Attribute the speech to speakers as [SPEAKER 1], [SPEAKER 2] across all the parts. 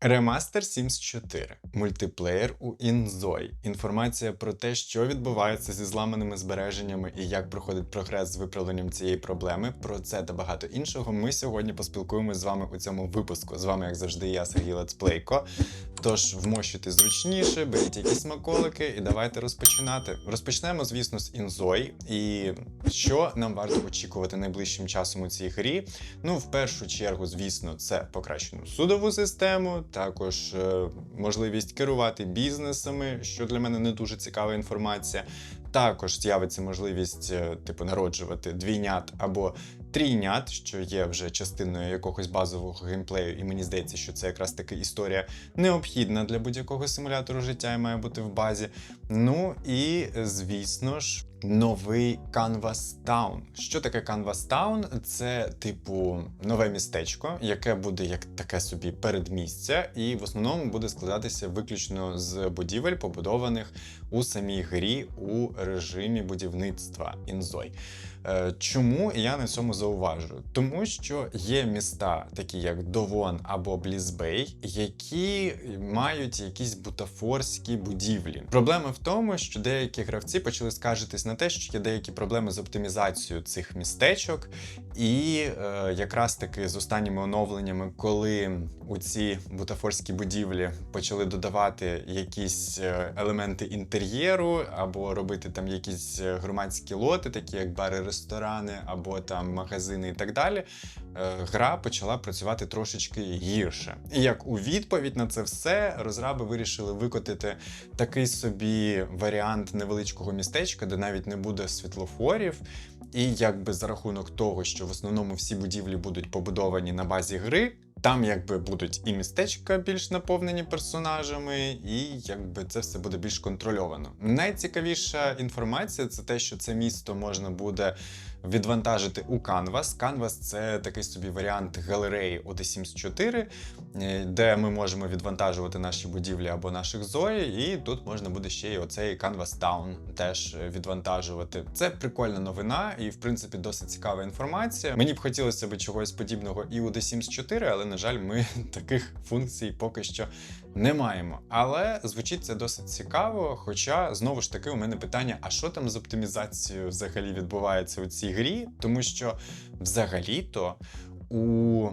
[SPEAKER 1] Remaster Sims 4. Мультиплеєр у Інзой. Інформація про те, що відбувається зі зламаними збереженнями і як проходить прогрес з виправленням цієї проблеми. Про це та багато іншого ми сьогодні поспілкуємось з вами у цьому випуску. З вами, як завжди, я Сергій Летсплейко. Тож вмощуйте зручніше, беріть якісь смаколики і давайте розпочинати. Розпочнемо, звісно, з Інзой. І що нам варто очікувати найближчим часом у цій грі? Ну, в першу чергу, звісно, це покращену судову систему, також е, можливість керувати бізнесами, що для мене не дуже цікава інформація. Також з'явиться можливість, е, типу, народжувати двійнят або трійнят, що є вже частиною якогось базового геймплею, і мені здається, що це якраз таки історія необхідна для будь-якого симулятору життя і має бути в базі. Ну і звісно ж. Новий Canvas Town. Що таке Canvas Town? Це, типу, нове містечко, яке буде як таке собі передмістя, і в основному буде складатися виключно з будівель, побудованих у самій грі у режимі будівництва Інзой. Е, Чому я на цьому зауважую? Тому що є міста, такі як Довон або Блізбей, які мають якісь бутафорські будівлі. Проблема в тому, що деякі гравці почали скаржитись на те, що є деякі проблеми з оптимізацією цих містечок, і е, якраз таки з останніми оновленнями, коли у ці бутафорські будівлі почали додавати якісь е, елементи інтер'єру, або робити там якісь е, громадські лоти, такі як бари, ресторани, або там магазини і так далі. е, Гра почала працювати трошечки гірше. І як у відповідь на це все, розраби вирішили викотити такий собі варіант невеличкого містечка, де навіть не буде світлофорів. І якби за рахунок того, що в основному всі будівлі будуть побудовані на базі гри, там якби будуть і містечка більш наповнені персонажами, і якби це все буде більш контрольовано. Найцікавіша інформація це те, що це місто можна буде відвантажити у Canvas. Canvas – це такий собі варіант галереї The Sims 4, е, де ми можемо відвантажувати наші будівлі або наших зої, і тут можна буде ще й оцей Canvas Town теж відвантажувати. Це прикольна новина і, в принципі, досить цікава інформація. Мені б хотілося б чогось подібного і у The Sims 4, але, на жаль, ми таких функцій поки що не маємо. Але звучить це досить цікаво. Хоча, знову ж таки, у мене питання: а що там з оптимізацією взагалі відбувається у цій грі? Тому що взагалі-то у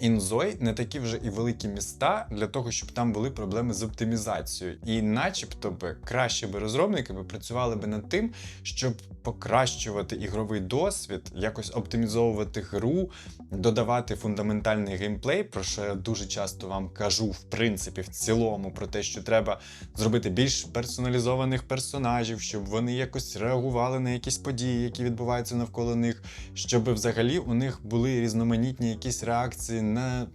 [SPEAKER 1] Інзой не такі вже і великі міста для того, щоб там були проблеми з оптимізацією. І начебто би краще би розробники би працювали би над тим, щоб покращувати ігровий досвід, якось оптимізовувати гру, додавати фундаментальний геймплей, про що я дуже часто вам кажу, в принципі, в цілому, про те, що треба зробити більш персоналізованих персонажів, щоб вони якось реагували на якісь події, які відбуваються навколо них, щоб взагалі у них були різноманітні якісь реакції на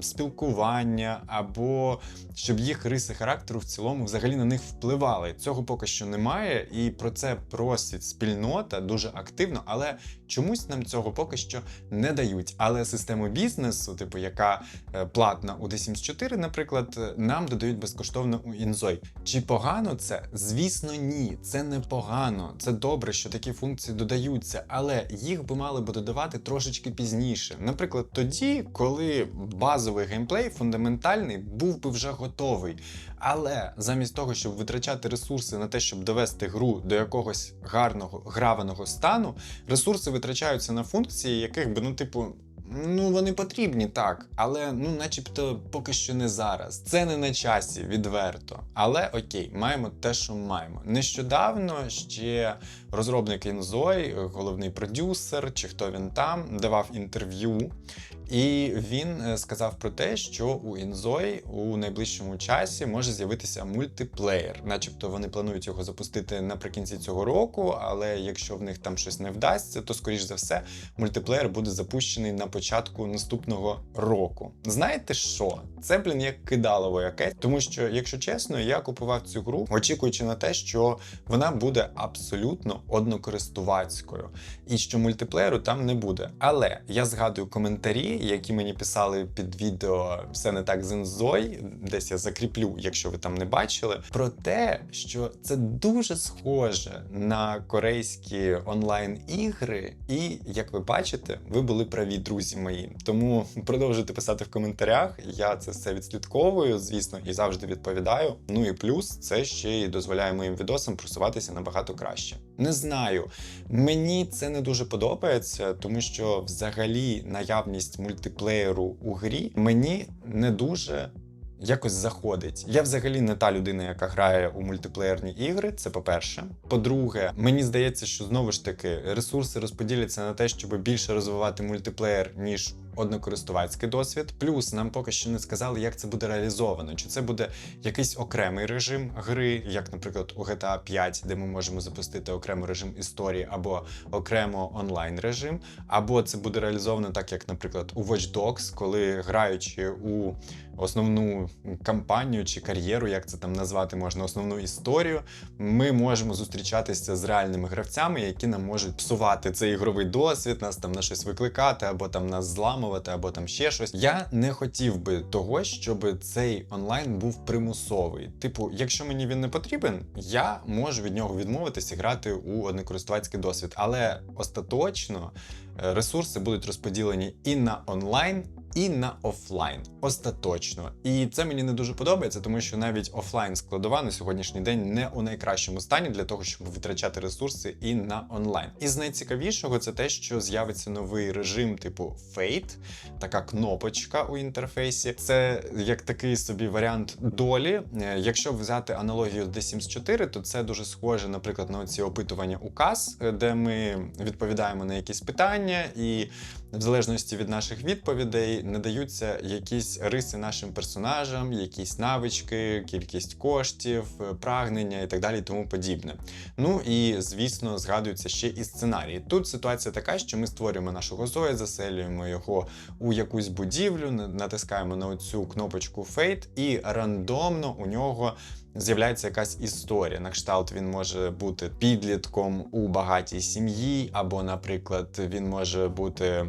[SPEAKER 1] спілкування, або щоб їх риси характеру в цілому взагалі на них впливали. Цього поки що немає, і про це просить спільнота дуже активно, але чомусь нам цього поки що не дають. Але систему бізнесу, типу, яка е, платна у The Sims 4, наприклад, е, нам додають безкоштовно у Інзой. Чи погано це? Звісно, ні. Це не погано. Це добре, що такі функції додаються, але їх би мали би додавати трошечки пізніше. Наприклад, тоді, коли базовий геймплей фундаментальний був би вже готовий. Але замість того, щоб витрачати ресурси на те, щоб довести гру до якогось гарного граваного стану, ресурси витрачаються на функції, яких би, ну, типу. Ну, вони потрібні так, але ну, начебто, поки що не зараз. Це не на часі, відверто. Але окей, маємо те, що маємо. Нещодавно ще розробник Інзой, головний продюсер, чи хто він там, давав інтерв'ю. І він е, сказав про те, що у Інзой у найближчому часі може з'явитися мультиплеєр. Начебто вони планують його запустити наприкінці цього року, але якщо в них там щось не вдасться, то скоріш за все мультиплеєр буде запущений на початку наступного року. Знаєте що? Це, блін, як кидалово якесь, тому що, якщо чесно, я купував цю гру, очікуючи на те, що вона буде абсолютно однокористувацькою, і що мультиплеєру там не буде. Але я згадую коментарі, які мені писали під відео все не так з інзой, десь я закріплю, якщо ви там не бачили, про те, що це дуже схоже на корейські онлайн-ігри, і як ви бачите, ви були праві, друзі мої. Тому продовжуйте писати в коментарях. Я це все відслідковую, звісно, і завжди відповідаю. Ну і плюс це ще й дозволяє моїм відосам просуватися набагато краще. Не знаю, мені це не дуже подобається, тому що взагалі наявність мультиплеєру у грі мені не дуже. Якось заходить. Я взагалі не та людина, яка грає у мультиплеєрні ігри. Це по-перше. По-друге, мені здається, що знову ж таки ресурси розподіляться на те, щоб більше розвивати мультиплеєр, ніж однокористувацький досвід. Плюс нам поки що не сказали, як це буде реалізовано. Чи це буде якийсь окремий режим гри, як, наприклад, у GTA 5, де ми можемо запустити окремий режим історії, або окремо онлайн режим, або це буде реалізовано так, як, наприклад, у Watch Dogs, коли граючи у основну кампанію чи кар'єру, як це там назвати можна, основну історію, ми можемо зустрічатися з реальними гравцями, які нам можуть псувати цей ігровий досвід, нас там на щось викликати, або там нас зламувати, або там ще щось. Я не хотів би того, щоб цей онлайн був примусовий. Типу, якщо мені він не потрібен, я можу від нього відмовитись і грати у однокористувацький досвід. Але остаточно ресурси будуть розподілені і на онлайн, і на офлайн остаточно. І це мені не дуже подобається, тому що навіть офлайн складова на сьогоднішній день не у найкращому стані для того, щоб витрачати ресурси і на онлайн. І з найцікавішого це те, що з'явиться новий режим типу Fate, така кнопочка у інтерфейсі. Це як такий собі варіант долі. Е, Якщо взяти аналогію The Sims 4, то це дуже схоже, наприклад, на ці опитування указ, е, де ми відповідаємо на якісь питання і в залежності від наших відповідей надаються якісь риси нашим персонажам, якісь навички, кількість коштів, прагнення і так далі, тому подібне. Ну і звісно, згадуються ще і сценарії. Тут ситуація така, що ми створюємо нашого зоя, заселюємо його у якусь будівлю, натискаємо на цю кнопочку Fate, і рандомно у нього з'являється якась історія. На кшталт він може бути підлітком у багатій сім'ї, або, наприклад, він може бути е,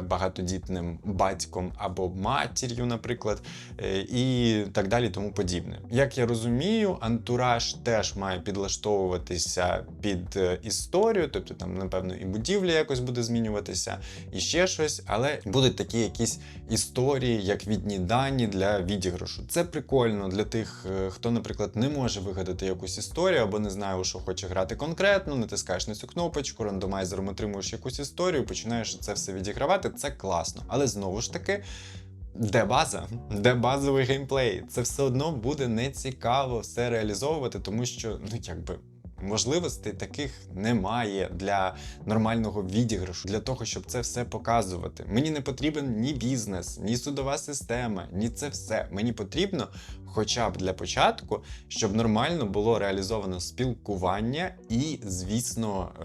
[SPEAKER 1] багатодітним батьком або матір'ю, наприклад, е, і так далі, тому подібне. Як я розумію, антураж теж має підлаштовуватися під е, історію, тобто там, напевно, і будівля якось буде змінюватися, і ще щось, але будуть такі якісь історії, як відні дані для відіграшу. Це прикольно для тих, хто, наприклад, не може вигадати якусь історію або не знає, у що хоче грати конкретно, натискаєш на цю кнопочку, рандомайзером отримуєш якусь історію, починаєш це все відігравати. Це класно. Але знову ж таки. Де база? Де базовий геймплей? Це все одно буде нецікаво все реалізовувати, тому що, ну якби. Можливостей таких немає для нормального відіграшу, для того, щоб це все показувати. Мені не потрібен ні бізнес, ні судова система, ні це все. Мені потрібно, хоча б для початку, щоб нормально було реалізовано спілкування і, звісно, е,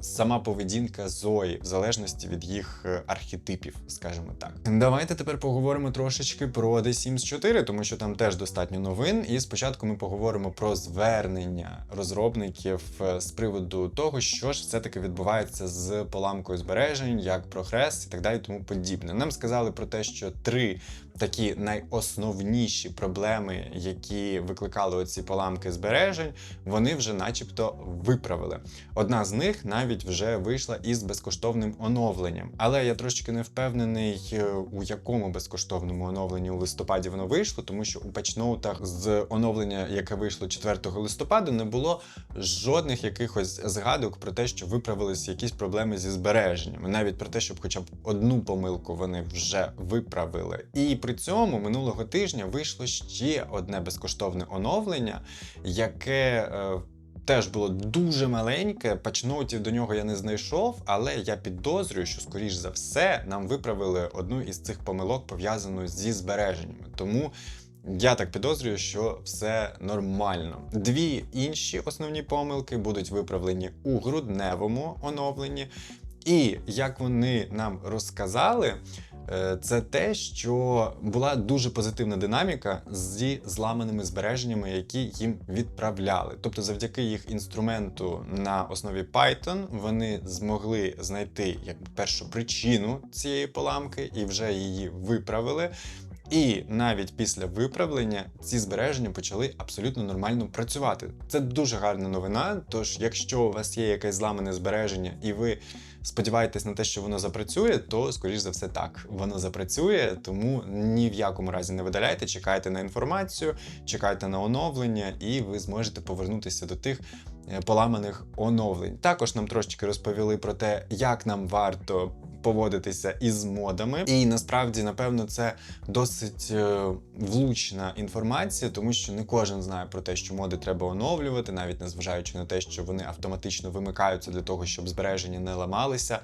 [SPEAKER 1] сама поведінка Зої, в залежності від їх е, архетипів, скажімо так. Давайте тепер поговоримо трошечки про The Sims 4, тому що там теж достатньо новин. І спочатку ми поговоримо про звернення розробників е, з приводу того, що ж все-таки відбувається з поламкою збережень, як прогрес і так далі, тому подібне. Нам сказали про те, що три такі найосновніші проблеми, які викликали оці поламки збережень, вони вже начебто виправили. Одна з них навіть вже вийшла із безкоштовним оновленням. Але я трошки не впевнений, е, у якому безкоштовному оновленні у листопаді воно вийшло, тому що у патчноутах з оновлення, яке вийшло 4 листопада, не було жодних якихось згадок про те, що виправились якісь проблеми зі збереженнями, навіть про те, щоб хоча б одну помилку вони вже виправили. І при цьому минулого тижня вийшло ще одне безкоштовне оновлення, яке. е, Теж було дуже маленьке, патчноутів до нього я не знайшов, але я підозрюю, що, скоріш за все, нам виправили одну із цих помилок, пов'язану зі збереженнями. Тому я так підозрюю, що все нормально. Дві інші основні помилки будуть виправлені у грудневому оновленні. І як вони нам розказали, це те, що була дуже позитивна динаміка зі зламаними збереженнями, які їм відправляли. Тобто, завдяки їх інструменту на основі Python вони змогли знайти як першу причину цієї поламки і вже її виправили. І навіть після виправлення ці збереження почали абсолютно нормально працювати. Це дуже гарна новина. Тож, якщо у вас є якесь зламане збереження, і ви сподіваєтесь на те, що воно запрацює, то скоріш за все так воно запрацює. Тому ні в якому разі не видаляйте, чекайте на інформацію, чекайте на оновлення, і ви зможете повернутися до тих. е, Поламаних оновлень. Також нам трошечки розповіли про те, як нам варто поводитися із модами. І насправді, напевно, це досить е, влучна інформація, тому що не кожен знає про те, що моди треба оновлювати, навіть незважаючи на те, що вони автоматично вимикаються для того, щоб збереження не ламалися,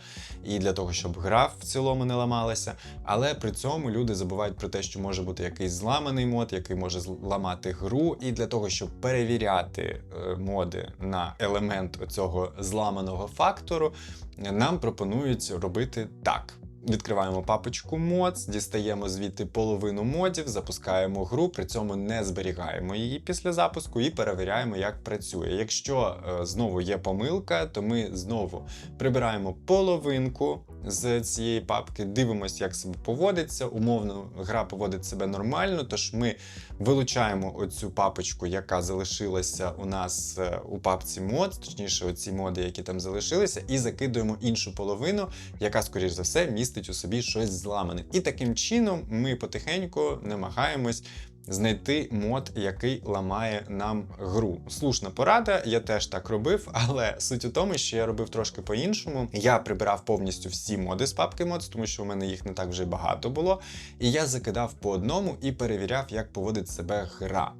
[SPEAKER 1] і для того, щоб гра в цілому не ламалася. Але при цьому люди забувають про те, що може бути якийсь зламаний мод, який може зламати гру, і для того, щоб перевіряти е, моди на елемент цього зламаного фактору, нам пропонують робити так. Відкриваємо папочку mods, дістаємо звідти половину модів, запускаємо гру, при цьому не зберігаємо її після запуску і перевіряємо, як працює. Якщо е, знову є помилка, то ми знову прибираємо половинку з цієї папки, дивимося, як себе поводиться. Умовно, гра поводить себе нормально, тож ми вилучаємо оцю папочку, яка залишилася у нас е, у папці мод, точніше, оці моди, які там залишилися, і закидуємо іншу половину, яка, скоріш за все, містить у собі щось зламане. І таким чином ми потихеньку намагаємось. Знайти мод, який ламає нам гру. Слушна порада, я теж так робив, але суть у тому, що я робив трошки по-іншому. Я прибирав повністю всі моди з папки мод, тому що у мене їх не так вже багато було. І я закидав по одному і перевіряв, як поводить себе гра.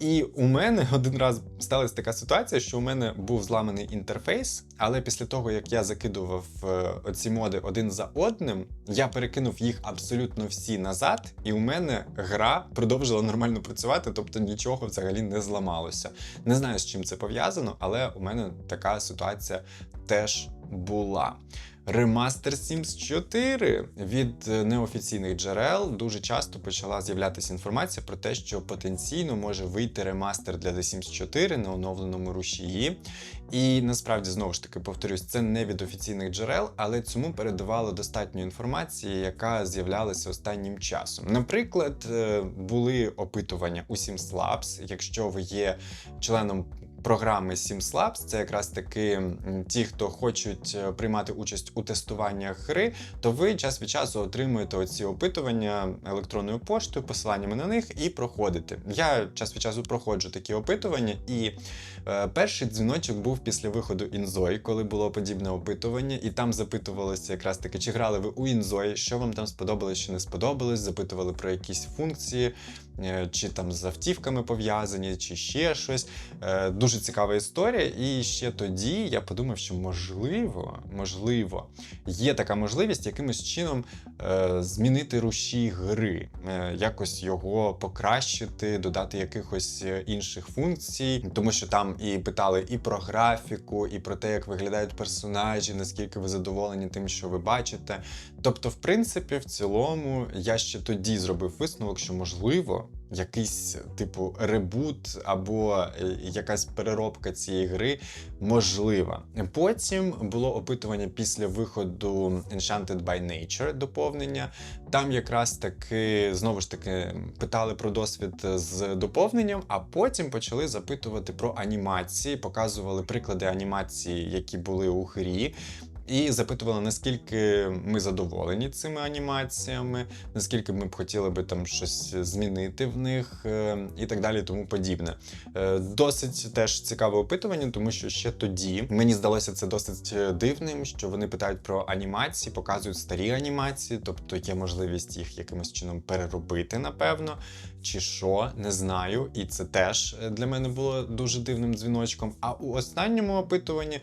[SPEAKER 1] І у мене один раз сталася така ситуація, що у мене був зламаний інтерфейс, але після того, як я закидував е, оці моди один за одним, я перекинув їх абсолютно всі назад, і у мене гра продовжила нормально працювати, тобто нічого взагалі не зламалося. Не знаю, з чим це пов'язано, але у мене така ситуація теж була. Ремастер Sims 4 від е, неофіційних джерел дуже часто почала з'являтися інформація про те, що потенційно може вийти ремастер для The Sims 4 на оновленому рушії. І насправді знову ж таки повторюсь, це не від офіційних джерел, але цьому передавало достатньо інформації, яка з'являлася останнім часом. Наприклад, е, були опитування у Sims Labs, якщо ви є членом програми Sims Labs, це якраз таки ті, хто хочуть е, приймати участь у тестуваннях гри, то ви час від часу отримуєте оці опитування електронною поштою, посиланнями на них і проходите. Я час від часу проходжу такі опитування, і е, перший дзвіночок був після виходу Інзой, коли було подібне опитування, і там запитувалося якраз таки, чи грали ви у Інзой, що вам там сподобалось, що не сподобалось, запитували про якісь функції, чи там з автівками пов'язані, чи ще щось. Е, Дуже цікава історія. І ще тоді я подумав, що можливо, можливо, є така можливість якимось чином е, змінити рушій гри, е, якось його покращити, додати якихось е, інших функцій, тому що там і питали і про графіку, і про те, як виглядають персонажі, наскільки ви задоволені тим, що ви бачите. Тобто, в принципі, в цілому, я ще тоді зробив висновок, що можливо. Якийсь типу ребут або е, якась переробка цієї гри можлива. Потім було опитування після виходу Enchanted by Nature доповнення. Там якраз таки знову ж таки питали про досвід з доповненням, а потім почали запитувати про анімації, показували приклади анімації, які були у грі. І запитували, наскільки ми задоволені цими анімаціями, наскільки ми б хотіли би там щось змінити в них, е, і так далі, тому подібне. Е, Досить теж цікаве опитування, тому що ще тоді мені здалося це досить дивним, що вони питають про анімації, показують старі анімації, тобто є можливість їх якимось чином переробити, напевно, чи що, не знаю. І це теж для мене було дуже дивним дзвіночком. А у останньому опитуванні.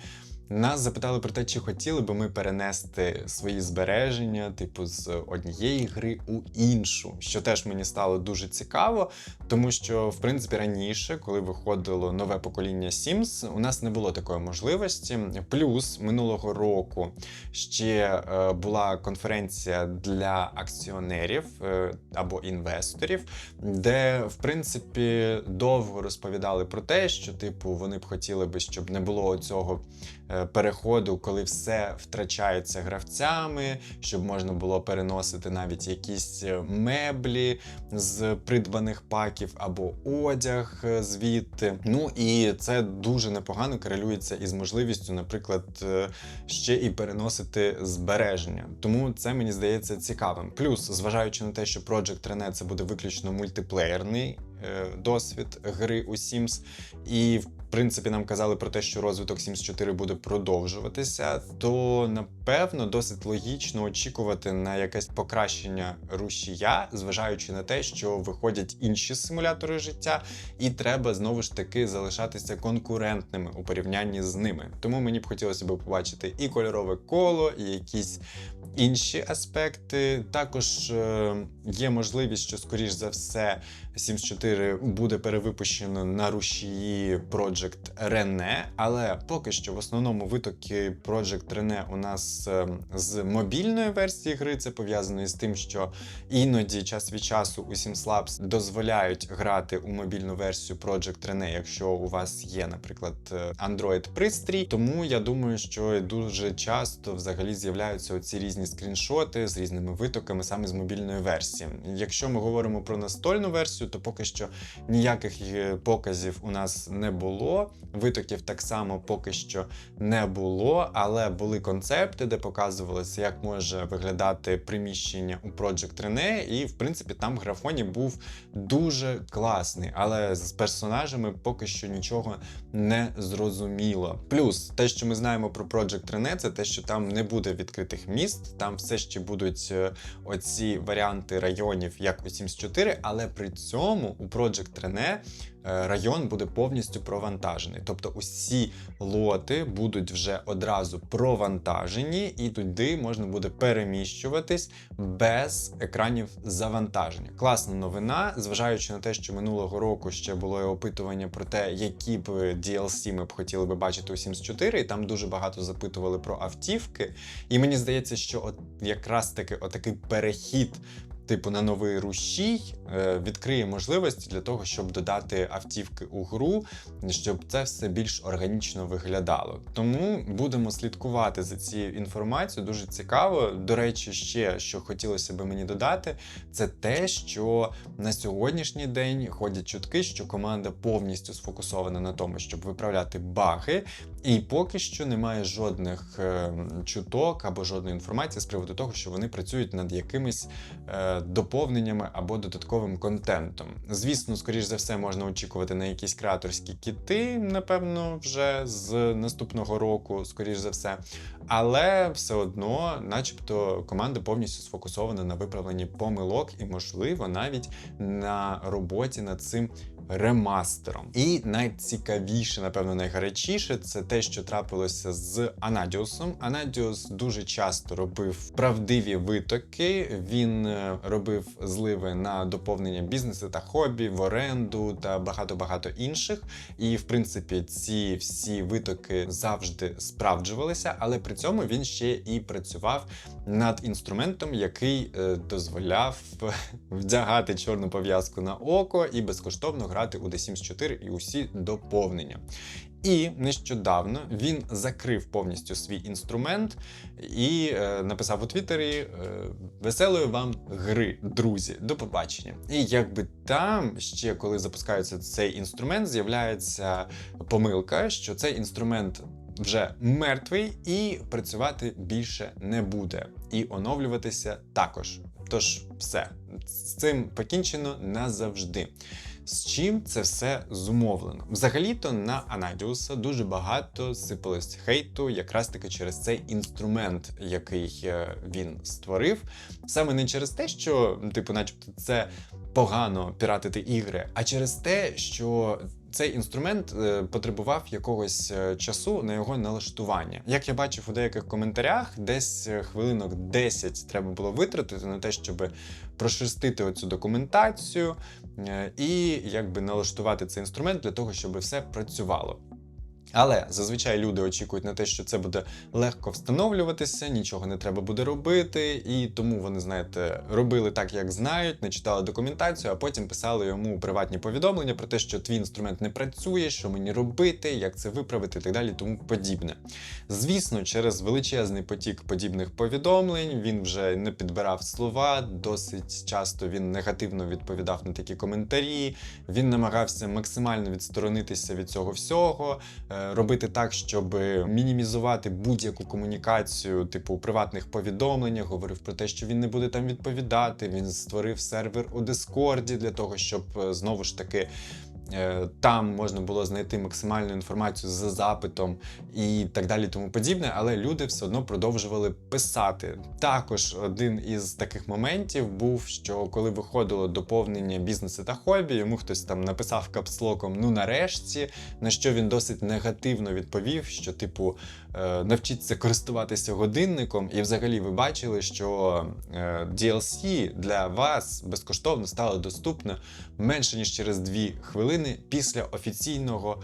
[SPEAKER 1] Нас запитали про те, чи хотіли би ми перенести свої збереження, типу, з однієї гри у іншу, що теж мені стало дуже цікаво, тому що, в принципі, раніше, коли виходило нове покоління Sims, у нас не було такої можливості. Плюс минулого року ще е, була конференція для акціонерів е, або інвесторів, де в принципі довго розповідали про те, що типу вони б хотіли би, щоб не було цього переходу, коли все втрачається гравцями, щоб можна було переносити навіть якісь е, меблі з придбаних паків або одяг е, звідти. Ну і це дуже непогано корелюється із можливістю, наприклад, е, ще і переносити збереження. Тому це мені здається цікавим. Плюс, зважаючи на те, що Project Rene це буде виключно мультиплеєрний е, досвід гри у Sims, і в принципі нам казали про те, що розвиток Sims 4 буде продовжуватися, то напевно досить логічно очікувати на якесь покращення рушія, зважаючи на те, що виходять інші симулятори життя, і треба знову ж таки залишатися конкурентними у порівнянні з ними. Тому мені б хотілося б побачити і кольорове коло, і якісь інші аспекти. Також е, є можливість, що скоріш за все Sims 4 буде перевипущено на рушії Project Rene, але поки що в основному витоки Project Rene у нас е, з мобільної версії гри. Це пов'язано із тим, що іноді час від часу у Sims Labs дозволяють грати у мобільну версію Project Rene, якщо у вас є, наприклад, Android пристрій. Тому я думаю, що дуже часто взагалі з'являються оці різні скріншоти з різними витоками саме з мобільної версії. Якщо ми говоримо про настольну версію, то поки що ніяких е, показів у нас не було. Витоків так само поки що не було, але були концепти, де показувалося, як може виглядати приміщення у Project Rene, і в принципі там графоні був дуже класний, але з персонажами поки що нічого не зрозуміло. Плюс те, що ми знаємо про Project Rene, це те, що там не буде відкритих міст, там все ще будуть е, оці варіанти районів, як у Sims 4, але при цьому у Project Rene район буде повністю провантажений. Тобто усі лоти будуть вже одразу провантажені, і туди можна буде переміщуватись без екранів завантаження. Класна новина, зважаючи на те, що минулого року ще було опитування про те, які б DLC ми б хотіли би бачити у Sims 4, і там дуже багато запитували про автівки. І мені здається, що от якраз таки отакий перехід типу на новий рушій е, відкриє можливості для того, щоб додати автівки у гру, щоб це все більш органічно виглядало. Тому будемо слідкувати за цією інформацією. Дуже цікаво. До речі, ще що хотілося би мені додати, це те, що на сьогоднішній день ходять чутки, що команда повністю сфокусована на тому, щоб виправляти баги, і поки що немає жодних е, чуток або жодної інформації з приводу того, що вони працюють над якимись. Е, доповненнями або додатковим контентом. Звісно, скоріш за все, можна очікувати на якісь креаторські кіти, напевно, вже з наступного року, скоріш за все. Але все одно, начебто, команда повністю сфокусована на виправленні помилок і, можливо, навіть на роботі над цим ремастером. І найцікавіше, напевно, найгарячіше це те, що трапилося з Анадіусом. Анадіус дуже часто робив правдиві витоки. Він е, робив зливи на доповнення бізнесу та хобі, в оренду та багато-багато інших. І в принципі, ці всі витоки завжди справджувалися, але при цьому він ще і працював над інструментом, який е, дозволяв вдягати чорну пов'язку на око і безкоштовно грати у The Sims 4 і усі доповнення. І нещодавно він закрив повністю свій інструмент і е, написав у Твіттері е, Веселої вам гри, друзі, до побачення. І якби там ще коли запускається цей інструмент, з'являється помилка, що цей інструмент. Вже мертвий і працювати більше не буде, і оновлюватися також. Тож, все з цим покінчено назавжди. З чим це все зумовлено? Взагалі-то на Анадіуса дуже багато сипалось хейту, якраз таки через цей інструмент, який е, він створив. Саме не через те, що, типу, начебто, це погано піратити ігри, а через те, що цей інструмент е, потребував якогось е, часу на його налаштування. Як я бачив у деяких коментарях, десь е, хвилинок 10 треба було витратити на те, щоб прошерстити оцю документацію і якби налаштувати цей інструмент для того, щоб все працювало. Але зазвичай люди очікують на те, що це буде легко встановлюватися, нічого не треба буде робити, і тому вони, знаєте, робили так, як знають, не читали документацію, а потім писали йому приватні повідомлення про те, що твій інструмент не працює, що мені робити, як це виправити і так далі, тому подібне. Звісно, через величезний потік подібних повідомлень він вже не підбирав слова, досить часто він негативно відповідав на такі коментарі. Він намагався максимально відсторонитися від цього всього, робити так, щоб мінімізувати будь-яку комунікацію, типу у приватних повідомленнях, говорив про те, що він не буде там відповідати. Він створив сервер у Дискорді для того, щоб е, знову ж таки. Е, Там можна було знайти максимальну інформацію за запитом і так далі, тому подібне, але люди все одно продовжували писати. Також один із таких моментів був, що коли виходило доповнення бізнесу та хобі, йому хтось там написав капслоком ну нарешті, на що він досить негативно відповів, що, типу, навчіться користуватися годинником, і взагалі ви бачили, що е, DLC для вас безкоштовно стало доступно менше ніж через 2 хвилини після офіційного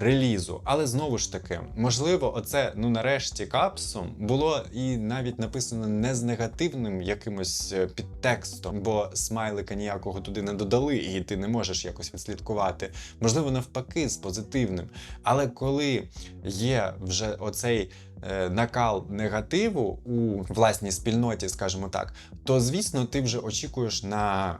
[SPEAKER 1] релізу. Але знову ж таки, можливо, оце ну нарешті капсом було і навіть написано не з негативним якимось е, підтекстом, бо смайлика ніякого туди не додали, і ти не можеш якось відслідкувати. Можливо, навпаки, з позитивним. Але коли є вже оцей е, накал негативу у власній спільноті, скажімо так, то звісно ти вже очікуєш на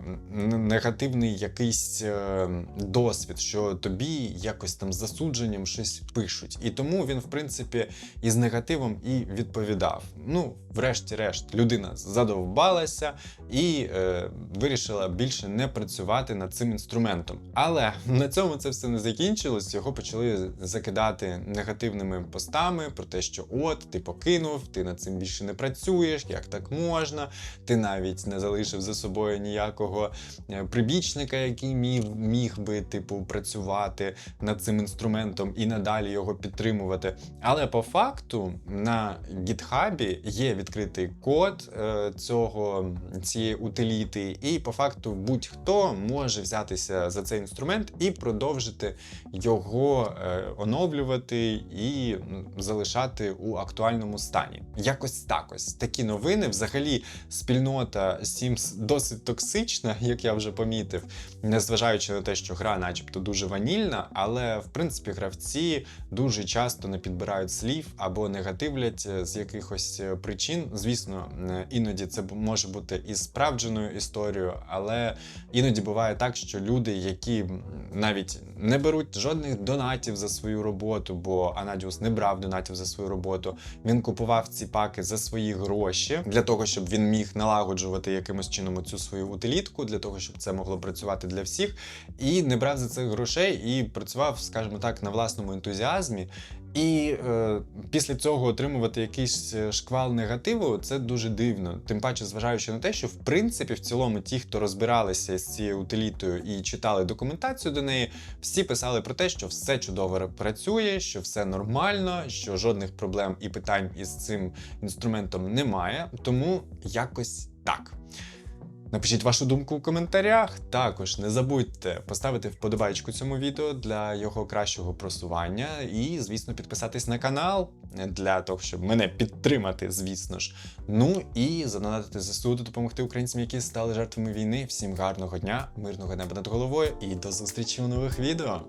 [SPEAKER 1] негативний якийсь е, досвід, що тобі якось там засудженням щось пишуть. І тому він, в принципі, із негативом і відповідав. Ну, врешті-решт, людина задовбалася і е, вирішила більше не працювати над цим інструментом. Але на цьому це все не закінчилось. Його почали закидати негативними постами про те, що от ти покинув, ти над цим більше не працюєш, як так можна. Ти навіть не залишив за собою ніякого е, прибічника, який міг, міг би типу працювати над цим інструментом і надалі його підтримувати. Але по факту на гітхабі є відкритий код е, цього цієї утиліти, і по факту будь-хто може взятися за цей інструмент і продовжити його е, оновлювати і залишати у актуальному стані. Якось так ось такі новини. Взагалі, спільнота Sims досить токсична, як я вже помітив, незважаючи на те, що гра, начебто, дуже ванільна, але в принципі гравці дуже часто не підбирають слів або негативлять е, з якихось е, причин. Звісно, іноді це може бути і справдженою історією, але іноді буває так, що люди, які навіть не беруть жодних донатів за свою роботу, бо Анадіус не брав донатів за свою роботу. Він купував ці паки за свої гроші для того, щоб він міг налагоджувати якимось чином цю свою утилітку, для того, щоб це могло працювати для всіх, і не брав за це грошей і працював, скажімо так, на власному ентузіазмі. І е, після цього отримувати якийсь е, шквал негативу це дуже дивно. Тим паче, зважаючи на те, що в принципі в цілому ті, хто розбиралися з цією утилітою і читали документацію до неї, всі писали про те, що все чудово працює, що все нормально, що жодних проблем і питань із цим інструментом немає. Тому якось так. Напишіть вашу думку у коментарях. Також не забудьте поставити вподобайку цьому відео для його кращого просування. І, звісно, підписатись на канал для того, щоб мене підтримати, звісно ж. Ну і задонатити ЗСУ, допомогти українцям, які стали жертвами війни. Всім гарного дня, мирного неба над головою і до зустрічі у нових відео.